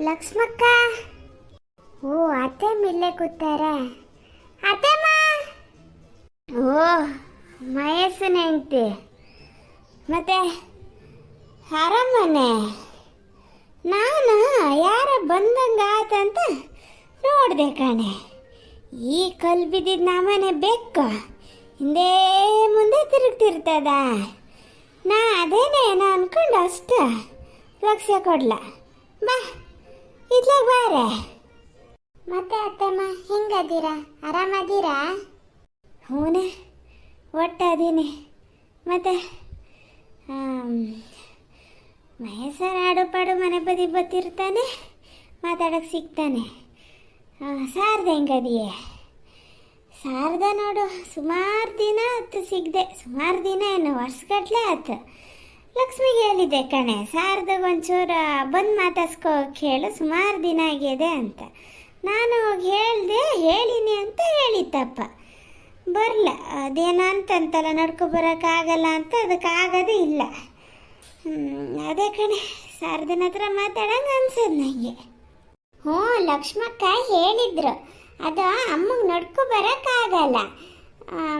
ಲಕ್ಷ್ಮಕ್ಕ. ಓ, ಅತ್ತೆ ಮಿಲ್ಲೆ ಕೂತಾರ. ಅತ್ತೆಮ್ಮ. ಓ ಮಯಸ್ಸನ ಹೆಂಡ್ತಿ. ಮತ್ತೆ ಅರಮನೆ. ನಾನು, ಯಾರ ಬಂದಂಗ ಆತಂತ ನೋಡ್ದೆ ಕಣೆ. ಈ ಕಲ್ ಬಿದ್ದಿದ್ದ ನಮ್ಮನೆ ಬೆಕ್ಕ ಹಿಂದೆ ಮುಂದೆ ತಿರುಗ್ತಿರ್ತದ. ನಾ ಅದೇನೇ, ನಾ ಅನ್ಕೊಂಡು ಅಷ್ಟ. ಲಕ್ಷ್ಯ ಕೊಡ್ಲ. ಬಾ. ಇದ್ಲಾಗ ಬಾರೆ. ಮತ್ತೆ ಅತ್ತಮ್ಮ, ಹೆಂಗದೀರಾ? ಆರಾಮದೀರಾ? ಹೂನೆ ಒಟ್ಟದೀನಿ ಮತ್ತೆ? ಮಹೇಶ್ವರ ಆಡು ಪಾಡು ಮನೆ ಬದಿ ಬತ್ತಿರ್ತಾನೆ ಮಾತಾಡಕ್ಕೆ ಸಿಗ್ತಾನೆ. ಸಾರ್ದ ಹೆಂಗದಿಯೇ? ಸಾರ್ದ ನೋಡು, ಸುಮಾರು ದಿನ ಆತು ಸಿಗದೆ. ಸುಮಾರು ದಿನ ಏನು, ವರ್ಷಗಟ್ಲೆ ಆತು. ಲಕ್ಷ್ಮಿಗೆ ಹೇಳಿದ್ದೆ, ಕಣೆ ಸಾರ್ದಾಗ ಒಂಚೂರು ಬಂದು ಮಾತಾಡ್ಸ್ಕೋ, ಕೇಳು, ಸುಮಾರು ದಿನ ಆಗಿದೆ ಅಂತ. ನಾನು ಹೇಳ್ದೆ, ಹೇಳಿನಿ ಅಂತ ಹೇಳಿತ್ತಪ್ಪ. ಬರಲ್ಲ ಅದೇನೋ ಅಂತಂತಲ್ಲ ನಡ್ಕೊ ಬರೋಕ್ಕಾಗಲ್ಲ ಅಂತ ಅದಕ್ಕೆ ಆಗೋದೇ ಇಲ್ಲ. ಅದೇ ಕಣೆ, ಸಾರ್ದನ ಹತ್ರ ಮಾತಾಡಂಗೆ ಅನ್ಸದ್ ನನಗೆ ಹ್ಞೂ, ಲಕ್ಷ್ಮಕ್ಕ ಹೇಳಿದ್ರು. ಅದು ಅಮ್ಮಗೆ ನಡ್ಕೊ ಬರೋಕ್ಕಾಗಲ್ಲ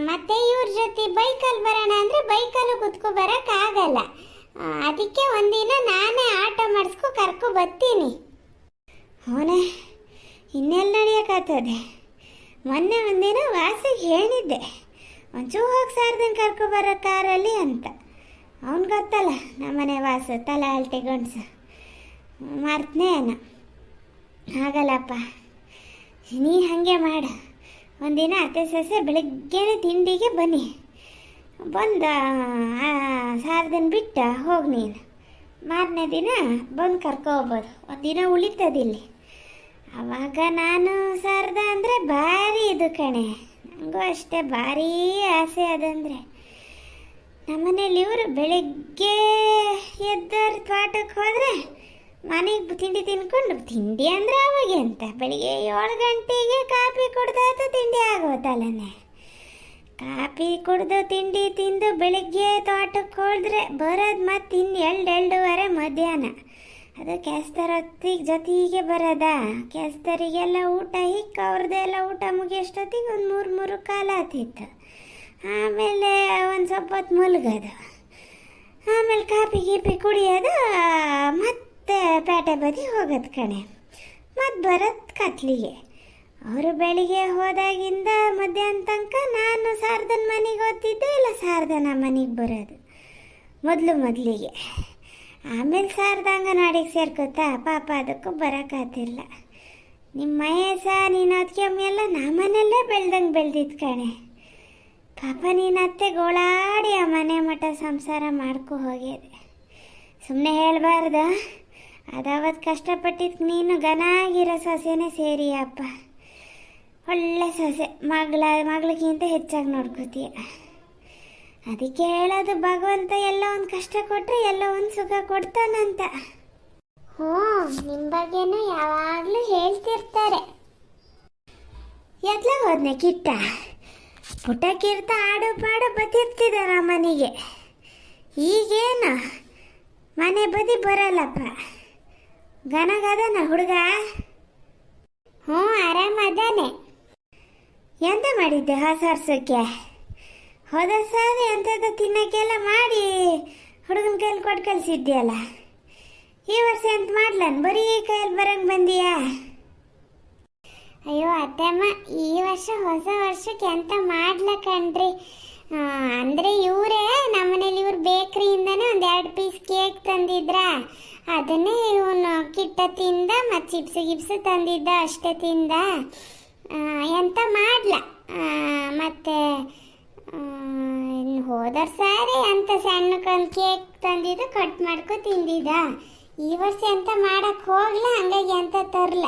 ಮತ್ತೆ ಇವ್ರ ಜೊತೆ ಬೈಕಲ್ಲಿ ಬರೋಣ ಅಂದರೆ ಬೈಕಲ್ಲೂ ಕುತ್ಕೊ ಬರೋಕ್ಕಾಗಲ್ಲ ಅದಕ್ಕೆ ಒಂದಿನ ನಾನೇ ಆಟೋ ಮಾಡಿಸ್ಕೊ ಕರ್ಕೊ ಬರ್ತೀನಿ. ಅವನೇ, ಇನ್ನೆಲ್ಲ ನಡೆಯೋಕ್ಕಾಗ್ತದೆ ಮೊನ್ನೆ ಒಂದಿನ ವಾಸಿಗೆ ಹೇಳಿದ್ದೆ ಒಂಚೂರು ಹೋಗಿ ಸಾರ್ದಂಗೆ ಕರ್ಕೊ ಬರೋ ಕಾರಲ್ಲಿ ಅಂತ. ಅವ್ನು ಗೊತ್ತಲ್ಲ, ನಮ್ಮನೆ ವಾಸ, ತಲೆ ಅಲ್ಟೆ ಗಂಡ್ಸ. ಮರ್ತನೇ ಏನೋ. ಆಗಲ್ಲಪ್ಪ ನೀ ಹಾಗೆ ಮಾಡು. ಒಂದಿನ ಅತ್ತೆ ಸೊಸೆ ಬೆಳಗ್ಗೆನೆ ತಿಂಡಿಗೆ ಬನ್ನಿ. ಬಂದು ದಿನ ಬಿಟ್ಟ ಹೋಗಿ ನೀನು. ಮಾರನೇ ದಿನ ಬಂದು ಕರ್ಕೋಬೋದು ಒಂದು ದಿನ ಉಳಿತದಿಲ್ಲಿ ಅವಾಗ ನಾನು ಸಾರದ ಅಂದರೆ ಭಾರಿ ಇದು ಕಣೆ. ನನಗೂ ಅಷ್ಟೇ ಭಾರಿ ಆಸೆ ಅದಂದರೆ. ನಮ್ಮನೇಲಿ ಇವರು ಬೆಳಿಗ್ಗೆ ಎದ್ದವ್ರ ತೋಟಕ್ಕೆ ಹೋದರೆ ಮನೆಗೆ ತಿಂಡಿ ತಿನ್ಕೊಂಡು ತಿಂಡಿ ಅಂದರೆ ಅವಾಗ ಅಂತ. ಬೆಳಿಗ್ಗೆ ಏಳು ಗಂಟೆಗೆ ಕಾಫಿ ಕುಡ್ದಾಯ್ತು, ತಿಂಡಿ ಆಗೋತಲ್ಲನೆ. ಕಾಫಿ ಕುಡ್ದು ತಿಂಡಿ ತಿಂದು ಬೆಳಿಗ್ಗೆ ತೋಟಕ್ಕೆ ಹೋದ್ರೆ ಬರೋದು ಮತ್ತೆ ಇನ್ನು ಎರಡು ಎರಡೂವರೆ ಮಧ್ಯಾಹ್ನ. ಅದು ಕೆಸ್ತರ ಹೊತ್ತಿಗೆ ಜೊತೆಗೆ ಬರೋದ? ಕೆಸ್ತರಿಗೆಲ್ಲ ಊಟ ಹಿಕ್ಕ ಅವ್ರದ್ದೆಲ್ಲ ಊಟ ಮುಗಿಯೋಷ್ಟೊತ್ತಿಗೆ ಒಂದು ಮೂರು ಮೂರು ಕಾಲ ಆತಿತ್ತು. ಆಮೇಲೆ ಒಂದು ಸ್ವಲ್ಪ ಹೊತ್ತು ಮಲಗೋದು. ಆಮೇಲೆ ಕಾಫಿ ಗೀಪಿ ಕುಡಿಯೋದು, ಮತ್ತೆ ಪೇಟೆ ಬದಿ ಹೋಗೋದು ಕಣೆ. ಮತ್ತೆ ಬರೋದು ಕತ್ಲಿಗೆ. ಅವರು ಬೆಳಿಗ್ಗೆ ಹೋದಾಗಿಂದ ಮಧ್ಯಾಹ್ನ ತನಕ ನಾನು ಸಾರ್ದನ ಮನೆಗೆ ಓದ್ತಿದ್ದೆ ಇಲ್ಲ ಸಾರ್ದನ ಮನೆಗೆ ಬರೋದು. ಮೊದಲು ಮೊದಲಿಗೆ. ಆಮೇಲೆ ಸಾರ್ದ ಅಂಗನವಾಡಿಗೆ ಸೇರ್ಕೋತಾ ಪಾಪ ಅದಕ್ಕೂ ಬರೋಕ್ಕಾತಿಲ್ಲ ನಿಮ್ಮ ಮಹೇಶ, ನೀನು ಅದಕ್ಕೆ ಎಲ್ಲ ನಮ್ಮನೆಯಲ್ಲೇ ಬೆಳ್ದಂಗೆ ಬೆಳೆದಿದ್ದು ಕಣೆ. ಪಾಪ ನೀನು ಅತ್ತೆ ಗೋಳಾಡಿ ಆ ಮನೆ ಮಠ ಸಂಸಾರ ಮಾಡ್ಕೊ ಹೋಗಿದೆ ಸುಮ್ಮನೆ ಹೇಳಬಾರ್ದ? ಅದಾವತ್ತು ಕಷ್ಟಪಟ್ಟಿದ್ದು ನೀನು ಘನಾಗಿರೋ ಸೊಸೆನೇ ಸೇರಿ ಅಪ್ಪ. ಒಳ್ಳೆ ಸೊಸೆ. ಮಗಳ, ಮಗಳಿಗಿಂತ ಹೆಚ್ಚಾಗಿ ನೋಡ್ಕೋತೀಯ. ಅದಕ್ಕೆ ಹೇಳೋದು ಭಗವಂತ ಎಲ್ಲ ಒಂದು ಕಷ್ಟ ಕೊಟ್ಟರೆ ಎಲ್ಲ ಒಂದು ಸುಖ ಕೊಡ್ತಾನಂತ. ಹ್ಞೂ ನಿಮ್ಮ ಬಗ್ಗೆನೂ ಯಾವಾಗಲೂ ಹೇಳ್ತಿರ್ತಾರೆ. ಎತ್ಲ ಹೋದ್ನೆ ಕಿಟ್ಟ. ಪುಟಕ್ಕಿರ್ತ ಆಡು ಪಾಡು ಬತ್ತಿರ್ತಿದಾರ ಮನೆಗೆ ಈಗೇನು? ಮನೆ ಬದಿ ಬರಲ್ಲಪ್ಪ. ಗನಗದನ ಹುಡುಗ. ಹ್ಞೂ, ಆರಾಮದಾನೆ. ಎಂತ ಮಾಡಿದ್ದೆ ಹೊಸ ವರ್ಷಕ್ಕೆ ಹೋದ ಸಾರಿ ಎಂಥದ್ದು ತಿನ್ನಕ್ಕೆಲ್ಲ ಮಾಡಿ ಹುಡುಗನ ಕೈಲಿ ಕೊಟ್ಟು ಕಳಿಸಿದ್ಯಲ್ಲ. ಈ ವರ್ಷ ಎಂತ ಮಾಡ್ಲನ್? ಬರೀ ಕೈಯಲ್ಲಿ ಬರಂಗೆ ಬಂದಿಯಾ? ಅಯ್ಯೋ ಅತ್ತಮ್ಮ, ಈ ವರ್ಷ ಹೊಸ ವರ್ಷಕ್ಕೆ ಎಂತ ಮಾಡ್ಲ ಕಣ್ರಿ. ಅಂದ್ರೆ ಇವರೇ ನಮ್ಮನೇಲಿ ಇವ್ರು ಬೇಕ್ರಿಯಿಂದನೇ ಒಂದು ಎರಡು ಪೀಸ್ ಕೇಕ್ ತಂದಿದ್ರ? ಅದನ್ನೇ ಇವನು ಕಿಟ್ಟ ತಿಂದ ಮತ್ತು ಚಿಪ್ಸ್ ಗಿಪ್ಸ್ ತಂದಿದ್ದ ಅಷ್ಟೇ ತಿಂದ. ಎಂತ ಮಾಡ್ಲ? ಮತ್ತೆ ಹೋದರ್ ಸಾರಿ ಅಂತ ಸಣ್ಣಕ್ಕೊಂದು ಕೇಕ್ ತಂದಿದ್ದು ಕಟ್ ಮಾಡ್ಕೊ ತಿಂದಿದ್ದ. ಈ ವರ್ಷ ಎಂತ ಮಾಡಕ್ ಹೋಗ್ಲ? ಹಂಗಾಗಿ ಎಂತ ತರ್ಲ?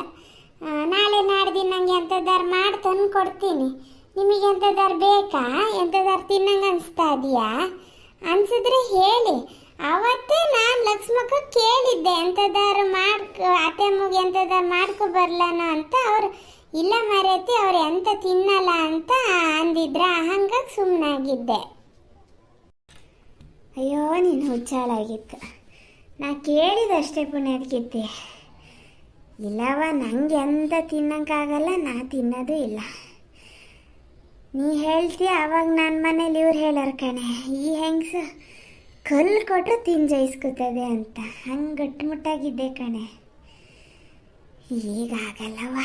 ನಾಳೆ ನಾಡ್ದಿನ ನಂಗೆ ಎಂಥದ್ದಾರು ಮಾಡಿ ತಂದು ಕೊಡ್ತೀನಿ. ನಿಮಗೆ ಎಂಥದ್ದಾರು ಬೇಕಾ? ಎಂಥದ್ದಾರು ತಿನ್ನಂಗೆ ಅನಿಸ್ತಾ ಇದೆಯಾ? ಅನಿಸಿದ್ರೆ ಹೇಳಿ. ಅವತ್ತೇ ನಾನು ಲಕ್ಷ್ಮಕ್ಕ ಕೇಳಿದ್ದೆ ಎಂಥದ್ದಾರು ಮಾಡ್ಕೊ ಅತ್ತೆ ಮುಗಿ ಎಂಥದ್ದಾರು ಮಾಡ್ಕೊ ಬರಲನ ಅಂತ. ಅವ್ರು ಇಲ್ಲ ಮರೆತಿ, ಅವ್ರು ಎಂತ ತಿನ್ನಲ್ಲ ಅಂತ ಅಂದಿದ್ರ ಹಂಗಾಗಿ ಸುಮ್ಮನಾಗಿದ್ದೆ ಅಯ್ಯೋ, ನೀನು ಹುಚ್ಚಾಳಾಗಿತ್ತು ನಾ ಕೇಳಿದಷ್ಟೇ ಪುಣ್ಯದಕ್ಕಿದ್ದೆ ಇಲ್ಲವ ನಂಗೆ ಎಂತ ತಿನ್ನಕ್ಕಾಗಲ್ಲ ನಾ ತಿನ್ನೋದು ಇಲ್ಲ. ನೀ ಹೇಳ್ತೀಯ, ಅವಾಗ ನನ್ನ ಮನೇಲಿ ಇವ್ರು ಹೇಳೋರು ಕಣೆ, ಈ ಹೆಂಗ್ಸು ಕಲ್ಲು ಕೊಟ್ಟರೆ ತಿಂದು ಜಯಿಸ್ಕೊತದೆ ಅಂತ. ಹಂಗೆ ಗಟ್ಟಿಮುಟ್ಟಾಗಿದ್ದೆ ಕಣೆ. ಈಗ ಆಗಲ್ಲವ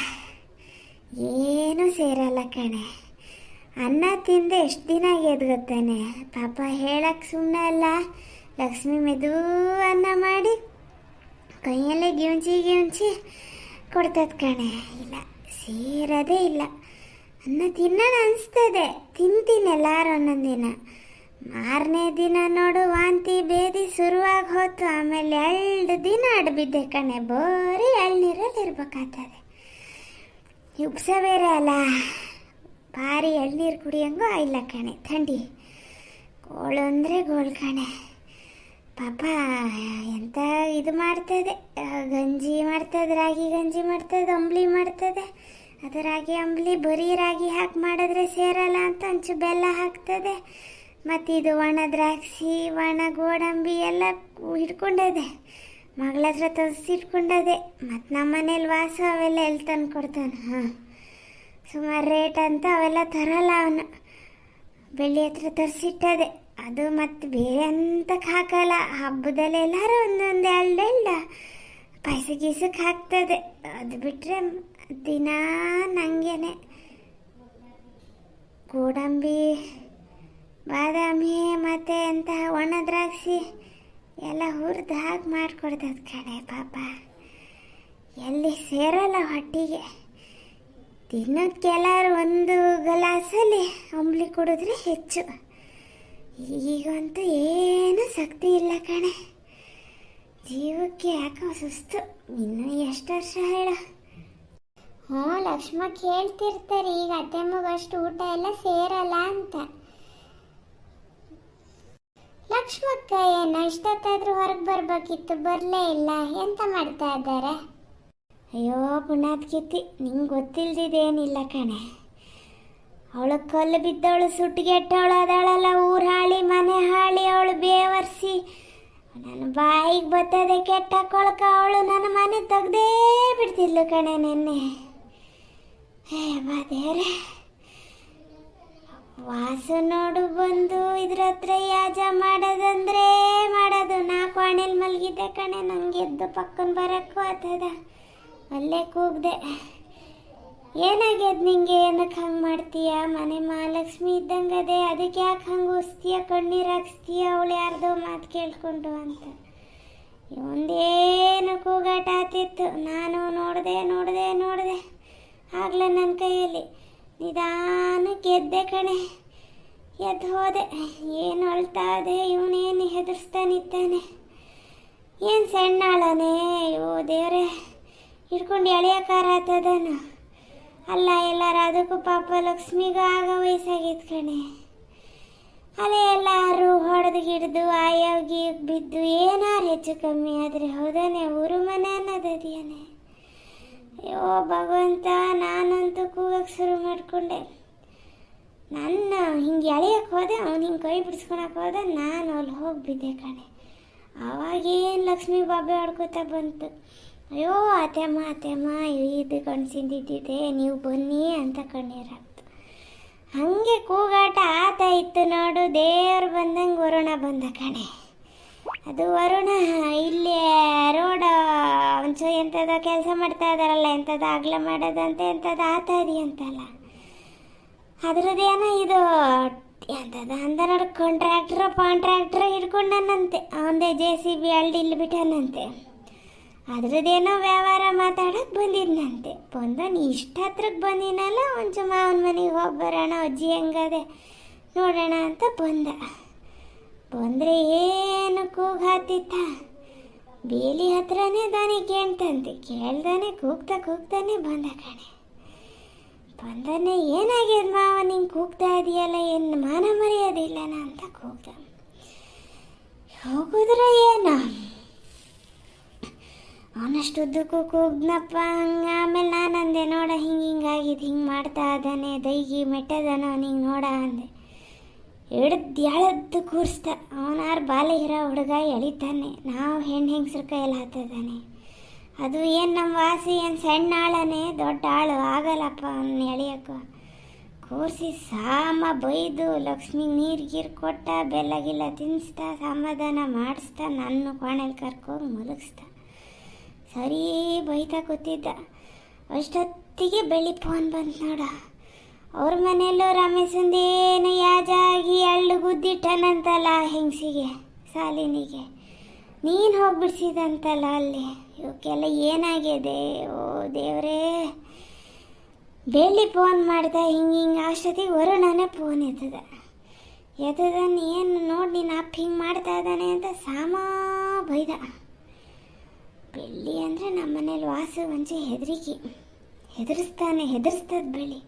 ಏನೂ ಸೇರಲ್ಲ ಕಣೆ. ಅನ್ನ ತಿಂದೆ ಎಷ್ಟು ದಿನ ಎದ್ಗತ್ತಾನೆ ಗೊತ್ತಾನೆ. ಪಾಪ ಹೇಳಕ್ಕೆ ಸುಮ್ಮನೆ ಅಲ್ಲ. ಲಕ್ಷ್ಮಿ ಮೆದು ಅನ್ನ ಮಾಡಿ ಕೈಯಲ್ಲೇ ಗಿಂಚಿ ಗಿಂಚಿ ಕೊಡ್ತದ ಕಣೆ. ಇಲ್ಲ, ಸೇರೋದೇ ಇಲ್ಲ. ಅನ್ನ ತಿನ್ನೋಣ ಅನಿಸ್ತದೆ. ತಿಂತೀನಿ ಎಲ್ಲರೂ ಒಂದೊಂದು ದಿನ. ಮಾರನೇ ದಿನ ನೋಡು, ವಾಂತಿ ಬೇದಿ ಶುರುವಾಗಿ ಹೋತು. ಆಮೇಲೆ ಎರಡು ದಿನ ಅಡ್ಬಿದ್ದೆ ಕಣೆ. ಬೋರಿ ಎಳ್ನೀರಲ್ಲಿ ಇರ್ಬೇಕಾಗ್ತದೆ. ಉಪ್ಸ ಬೇರೆ ಅಲ್ಲ ಭಾರಿ ಎಳ್ನೀರು ಕುಡಿಯಂಗೂ ಇಲ್ಲ ಕಣೆ, ಥಂಡಿ. ಗೋಳು ಅಂದರೆ ಗೋಳು ಕಣೆ. ಪಾಪ, ಎಂತ ಇದು ಮಾಡ್ತದೆ? ಗಂಜಿ ಮಾಡ್ತದೆ, ರಾಗಿ ಗಂಜಿ ಮಾಡ್ತದೆ, ಅಂಬ್ಲಿ ಮಾಡ್ತದೆ. ಅದು ರಾಗಿ ಅಂಬ್ಲಿ, ಬರೀ ರಾಗಿ ಹಾಕಿ ಮಾಡಿದ್ರೆ ಸೇರಲ್ಲ ಅಂತ ಅಂಚು ಬೆಲ್ಲ ಹಾಕ್ತದೆ. ಮತ್ತು ಇದು ಒಣ ದ್ರಾಕ್ಷಿ, ಒಣ ಗೋಡಂಬಿ ಎಲ್ಲ ಹಿಡ್ಕೊಂಡದೆ. ಮಗಳ ಹತ್ರ ತರಿಸಿಟ್ಕೊಂಡದೆ ಮತ್ತು ನಮ್ಮ ಮನೇಲಿ ವಾಸ ಅವೆಲ್ಲ ಎಲ್ಲಿ ತಂದು ಕೊಡ್ತಾನೆ? ಹಾಂ. ಸುಮಾರು ರೇಟ್ ಅಂತ ಅವೆಲ್ಲ ತರಲ್ಲ ಅವನು. ಬೆಳ್ಳಿ ಹತ್ರ ತರಿಸಿಟ್ಟದೆ. ಅದು ಮತ್ತು ಬೇರೆ ಅಂತಕ್ಕೆ ಹಾಕಲ್ಲ. ಹಬ್ಬದಲ್ಲಿ ಎಲ್ಲರೂ ಒಂದೊಂದು ಎರಡು ಎಲ್ಲ ಪಾಯಸ ಗೀಸಕ್ಕೆ ಹಾಕ್ತದೆ. ಅದು ಬಿಟ್ಟರೆ ದಿನ ನನಗೇನೆ ಗೋಡಂಬಿ, ಬಾದಾಮಿ ಮತ್ತು ಅಂತಹ ಒಣ ದ್ರಾಕ್ಷಿ ಎಲ್ಲ ಹುರಿದು ಹಾಗೆ ಮಾಡಿಕೊಡ್ತದ ಕಣೆ ಪಾಪ. ಎಲ್ಲಿ ಸೇರಲ್ಲ ಹೊಟ್ಟಿಗೆ. ತಿನ್ನೋದಕ್ಕೆಲ್ಲರೂ ಒಂದು ಗ್ಲಾಸಲ್ಲಿ ಅಂಬ್ಲಿ ಕುಡಿದ್ರೆ ಹೆಚ್ಚು. ಈಗಂತೂ ಏನು ಶಕ್ತಿ ಇಲ್ಲ ಕಣೆ. ಜೀವಕ್ಕೆ ಯಾಕೋ ಸುಸ್ತು. ಇನ್ನು ಎಷ್ಟು ವರ್ಷ ಹೇಳ. ಹ್ಞೂ ಲಕ್ಷ್ಮ ಕೇಳ್ತಿರ್ತಾರೆ, ಈಗ ಅತ್ತೆ ಮಗಷ್ಟು ಊಟ ಎಲ್ಲ ಸೇರಲ್ಲ ಅಂತ. ಲಕ್ಷ್ಮಕ್ಕ ಏನು ಇಷ್ಟೊತ್ತಾದರೂ ಹೊರಗೆ ಬರ್ಬೇಕಿತ್ತು, ಬರಲೇ ಇಲ್ಲ. ಎಂತ ಮಾಡ್ತಾ ಇದ್ದಾರೆ? ಅಯ್ಯೋ ಪುಣಾತ್ ಕಿತ್ತಿ ನಿಂಗೆ ಗೊತ್ತಿಲ್ದಿದೇನಿಲ್ಲ ಕಣೆ. ಅವಳು ಕಲ್ಲು ಬಿದ್ದವಳು ಸುಟ್ಟಿಗೆಟ್ಟವಳು ಅದಾಳಲ್ಲ ಊರು ಹಾಳಿ, ಮನೆ ಹಾಳಿ, ಅವಳು ಬೇವರ್ಸಿ. ನನ್ನ ಬಾಯಿಗೆ ಬತ್ತದೆ ಕೆಟ್ಟ ಕೊಳಕ, ಅವಳು ನನ್ನ ಮನೆ ತೆಗ್ದೇ ಬಿಡ್ತಿದ್ಲು ಕಣೆ ನಿನ್ನೆ. ಹೇ ಬಾ ವಾಸು ನೋಡು ಬಂದು ಇದ್ರ ಹತ್ರ ಯಾಜ ಮಾಡೋದಂದ್ರೆ ಮಾಡೋದು. ನಾಲ್ಕು ಹಣೆಲ್ ಮಲಗಿದ್ದೆ ಕಣೆ, ನಂಗೆ ಎದ್ದು ಪಕ್ಕನ ಬರಕ್ಕೂ ಆತದ. ಅಲ್ಲೇ ಕೂಗ್ದೆ. ಏನಾಗ್ಯದ ನಿಂಗೆ? ಏನಕ್ಕೆ ಹಂಗೆ ಮಾಡ್ತೀಯ? ಮನೆ ಮಹಾಲಕ್ಷ್ಮಿ ಇದ್ದಂಗದೆ ಅದಕ್ಕೆ ಯಾಕೆ ಹಂಗೆ ಉಸ್ತೀಯ, ಕಣ್ಣೀರು ಹಾಕ್ಸ್ತೀಯ? ಅವಳು ಯಾರ್ದೋ ಮಾತು ಕೇಳ್ಕೊಂಡು ಅಂತ. ಒಂದೇನು ಕೂಗಾಟ ಆತಿತ್ತು. ನಾನು ನೋಡಿದೆ ನೋಡಿದೆ ನೋಡಿದೆ. ಆಗ್ಲೇ ನನ್ನ ಕೈಯಲ್ಲಿ ನಿಧಾನಕ್ಕೆ ಎದ್ದೆ ಕಣೆ. ಎದ್ದು ಹೋದೆ. ಏನು ಅಳ್ತಾ ಇದೆ ಇವನೇನು ಹೆದರ್ಸ್ತಾ ನಿಂತಾನೆ ಏನು ಸಣ್ಣಾಳನೆ ಅಯ್ಯೋ ದೇವ್ರೆ. ಹಿಡ್ಕೊಂಡು ಎಳೆಯಕಾರ ಆತದನ ಅಲ್ಲ, ಎಲ್ಲರ ಅದಕ್ಕೂ ಪಾಪ ಲಕ್ಷ್ಮಿಗೂ ಆಗ ವಯಸ್ಸಾಗಿತ್ತು ಕಣೆ. ಅಲ್ಲೇ ಎಲ್ಲರೂ ಹೊಡೆದು ಹಿಡ್ದು ಆಯೋಗಿ ಬಿದ್ದು ಏನಾರು ಹೆಚ್ಚು ಕಮ್ಮಿ ಆದರೆ ಹೌದಾನೆ ಊರು ಮನೆ ಅನ್ನೋದದಿಯಾನೆ ಅಯ್ಯೋ, ಭಗವಂತ, ನಾನಂತೂ ಕೂಗಕ್ಕೆ ಶುರು ಮಾಡಿಕೊಂಡೆ. ನನ್ನ ಹಿಂಗೆ ಎಳೆಯಕ್ಕೆ ಹೋದೆ, ಅವ್ನು ಹಿಂಗೆ ಕೈ ಬಿಡಿಸ್ಕೊಳಕ್ಕೆ ಹೋದೆ, ನಾನು ಅಲ್ಲಿ ಹೋಗಿಬಿದ್ದೆ ಕಣೆ. ಅವಾಗೇನು ಲಕ್ಷ್ಮೀ ಬಾಬೆ ಆಡ್ಕೋತಾ ಬಂತು. ಅಯ್ಯೋ ಅತ್ತೆಮ್ಮ ಅತ್ತೆಮ್ಮ ಇದು ಕಣ್ಸಿಂದಿದ್ದಿದೆ ನೀವು ಬನ್ನಿ ಅಂತ ಕಣ್ಣೀರಾಗ್ತು ಹಾಗೆ ಕೂಗಾಟ ಆತ ಇತ್ತು ನೋಡು, ದೇವ್ರು ಬಂದಂಗೆ ವರುಣ ಬಂದ ಕಣೆ. ಅದು ವರುಣ, ಇಲ್ಲಿ ರೋಡ್ ಒಂಚು ಎಂಥದ ಕೆಲಸ ಮಾಡ್ತಾ ಇದಾರಲ್ಲ ಎಂಥದ್ದು ಆಗ್ಲ ಮಾಡೋದಂತೆ ಎಂಥದ್ದು ಆತ ಇದೆಯಂತಲ್ಲ ಅದ್ರದ್ದೇನೋ ಇದು, ಎಂಥದ ಅಂದ ನೋಡಿ ಕಾಂಟ್ರಾಕ್ಟ್ರ್ ಕಾಂಟ್ರಾಕ್ಟ್ರ್ ಹಿಡ್ಕೊಂಡನಂತೆ ಅವಂದೇ ಜೆ ಸಿ ಬಿ ಅಳ್ಳಿ ಇಲ್ಲಿ ಬಿಟ್ಟನಂತೆ. ಅದ್ರದ್ದೇನೋ ವ್ಯವಹಾರ ಮಾತಾಡಕ್ಕೆ ಬಂದಿದ್ನಂತೆ. ಬಂದ ನೀ ಇಷ್ಟ ಹತ್ರಕ್ಕೆ ಬಂದಿನಲ್ಲ ಒಂಚು ಮಾವನ ಮನೆಗೆ ಹೋಗಿ ಬರೋಣ, ಅಜ್ಜಿ ಹೆಂಗದೆ ನೋಡೋಣ ಅಂತ ಬಂದ. ಬಂದರೆ ಏನು ಕೂಗ್ ಹಾತಿತ್ತ ಬೇಲಿ ಹತ್ರನೇ ದಾನಿ ಕೇಳ್ತಂತೆ, ಕೇಳ್ದಾನೆ, ಕೂಗ್ತಾ ಕೂಗ್ತಾನೆ ಬಂದ ಕಣೆ. ಬಂದನೆ ಏನಾಗ್ಯದ ಮಾವ ನಿಂಗೆ ಕೂಗ್ತಾ ಇದೆಯಲ್ಲ, ಏನು ಮಾನ ಮರ್ಯಾದಿಲ್ಲನ ಅಂತ ಕೂಗ್ದ. ಏನ? ಅವನಷ್ಟು ಅವನಷ್ಟುದ್ದಕ್ಕೂ ಕೂಗ್ನಪ್ಪ ಹಂಗ ಆಮೇಲೆ ನಾನಂದೆ, ನೋಡ, ಹಿಂಗೆ ಹಿಂಗಾಗಿದ್ದು ಹಿಂಗೆ ಮಾಡ್ತಾ ಇದ್ದಾನೆ, ದೈಗಿ ಮೆಟ್ಟದನ ನಿಂಗೆ ನೋಡ ಅಂದೆ. ಹಿಡ್ದು ಕೂರಿಸ್ದ. ಅವನಾರ ಬಾಲೆ ಇರೋ ಹುಡುಗ ಎಳಿತಾನೆ. ನಾವು ಹೆಣ್ಣು ಹೆಂಗಸ್ರ ಕೈಯಲ್ಲಿ ಹತ್ತದಾನೆ ಅದು ಏನು ನಮ್ಮ ವಾಸಿ, ಏನು ಸಣ್ಣ ಆಳನೆ, ದೊಡ್ಡ ಆಳು ಆಗಲ್ಲಪ್ಪ ಅವನ್ನ ಎಳಿಯಕ್ಕೂ. ಕೂರಿಸಿ ಸಾಮ ಬೈದು ಲಕ್ಷ್ಮಿ ನೀರು ಗೀರು ಕೊಟ್ಟ, ಬೆಲ್ಲ ಗಿಲ್ಲ ತಿನ್ನಿಸ್ತಾ ಸಮಾಧಾನ ಮಾಡಿಸ್ದ, ನನ್ನ ಕೋಣೆಲಿ ಕರ್ಕೊಂಡು ಮಲಗಿಸ್ದ. ಸರಿ ಬೈತಾ ಕೂತಿದ್ದ. ಅಷ್ಟೊತ್ತಿಗೆ ಬೆಳಿ ಫೋನ್ ಬಂತು ನೋಡ. ಅವ್ರ ಮನೆಯಲ್ಲೂ ರಮೇಶಂದೇನು ಯಾಜಾಗಿ ಅಳ್ಳು ಗುದ್ದಿಟ್ಟನಂತಲ್ಲ ಹೆಂಗಸಿಗೆ, ಸಾಲಿನಿಗೆ. ನೀನು ಹೋಗ್ಬಿಡ್ಸಿದಂತಲ್ಲ ಅಲ್ಲಿ. ಇವಕ್ಕೆಲ್ಲ ಏನಾಗಿದೆ ಓ ದೇವರೇ. ಬೆಳ್ಳಿ ಫೋನ್ ಮಾಡ್ದೆ, ಹಿಂಗೆ ಹಿಂಗೆ ಅಷ್ಟೊತ್ತಿಗೆ ವರುಣನೇ ಫೋನ್ ಎತ್ತದ. ಎತ್ತದನ್ ಏನು ನೋಡಿ ನೀನು ಅಪ್ಪ ಹಿಂಗೆ ಮಾಡ್ತಾ ಇದ್ದಾನೆ ಅಂತ ಸಾಮ ಬೈದ. ಬೆಳ್ಳಿ ಅಂದರೆ ನಮ್ಮ ಮನೇಲಿ ವಾಸು ಒಂಚೆ ಹೆದರಿಕೆ. ಹೆದರಿಸ್ತಾನೆ, ಹೆದರಿಸ್ತದ ಬೆಳ್ಳಿ.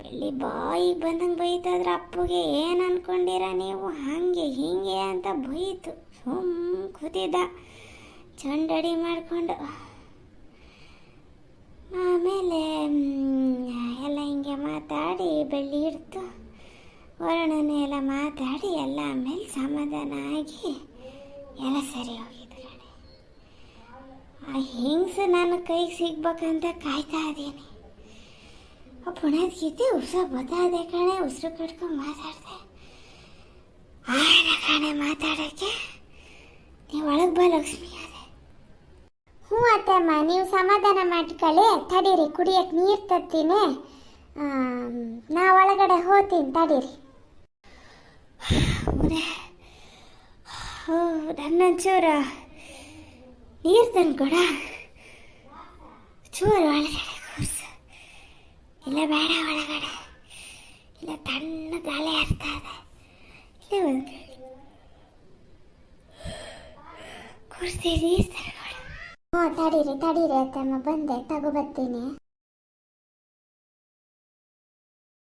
ಬೆಳ್ಳಿ ಬಾಯಿ ಬಂದಂಗೆ ಬೈತಾದ್ರೆ ಅಪ್ಪಗೆ ಏನು ಅನ್ಕೊಂಡಿರ ನೀವು? ಹಾಗೆ ಹೀಗೆ ಅಂತ ಬೈತು. ಸುಮ್ ಕೂತಿದ್ದ. ಚಂಡಡಿ ಮಾಡಿಕೊಂಡು. ಆಮೇಲೆ ಎಲ್ಲ ಹಿಂಗೆ ಮಾತಾಡಿ ಬೆಳ್ಳಿ ಇರ್ತು ವರುಣನ ಎಲ್ಲ ಮಾತಾಡಿ ಎಲ್ಲ ಆಮೇಲೆ ಸಮಾಧಾನ ಆಗಿ ಎಲ್ಲ ಸರಿ ಹೋಗಿದ್ರು ಆ ಹಿಂಗ್ಸು ನನ್ನ ಕೈಗೆ ಸಿಗ್ಬೇಕಂತ ಕಾಯ್ತಾ ಇದ್ದೀನಿ. ಆ ಪುಣ್ಯದ ಗೀತೆ ಉಸಿರು ಬತ್ತಾದೆ ಕಣೆ, ಉಸಿರು ಕಟ್ಕೊಂಡು ಮಾತಾಡ್ದೆ. ಆಯ್ನ ಕಣೆ ಮಾತಾಡೋಕ್ಕೆ ನೀವು ಒಳಗೆ ಬಾ ಲಕ್ಷ್ಮಿ ಅದೇ ಹ್ಞೂ ಅತ್ತಮ್ಮ, ನೀವು ಸಮಾಧಾನ ಮಾಡ್ಕೊಳ್ಳಿ, ತಡೀರಿ ಕುಡಿಯಕ್ಕೆ ನೀರು ತತ್ತೀನಿ ನಾ ಒಳಗಡೆ ಹೋಗ್ತೀನಿ, ತಡೀರಿ. ನನ್ನೊಂಚೂರು ನೀರು ತಂದ್ಕೊಡ. ಚೂರು ಒಳಗಡೆ ಇಲ್ಲ, ಬೇಡ ಒಳಗಡೆ. ಇಲ್ಲ, ತಣ್ಣ ಗಾಳಿ ಆಗ್ತಾ ಇದೆ. ಇಲ್ಲ ಒಂದು ಕುರ್ಸಿ ನೀರು ತಡೀರಿ ತಡೀರಿ ಅತ್ತಮ್ಮ, ಬಂದೆ, ತಗೋ ಬರ್ತೀನಿ.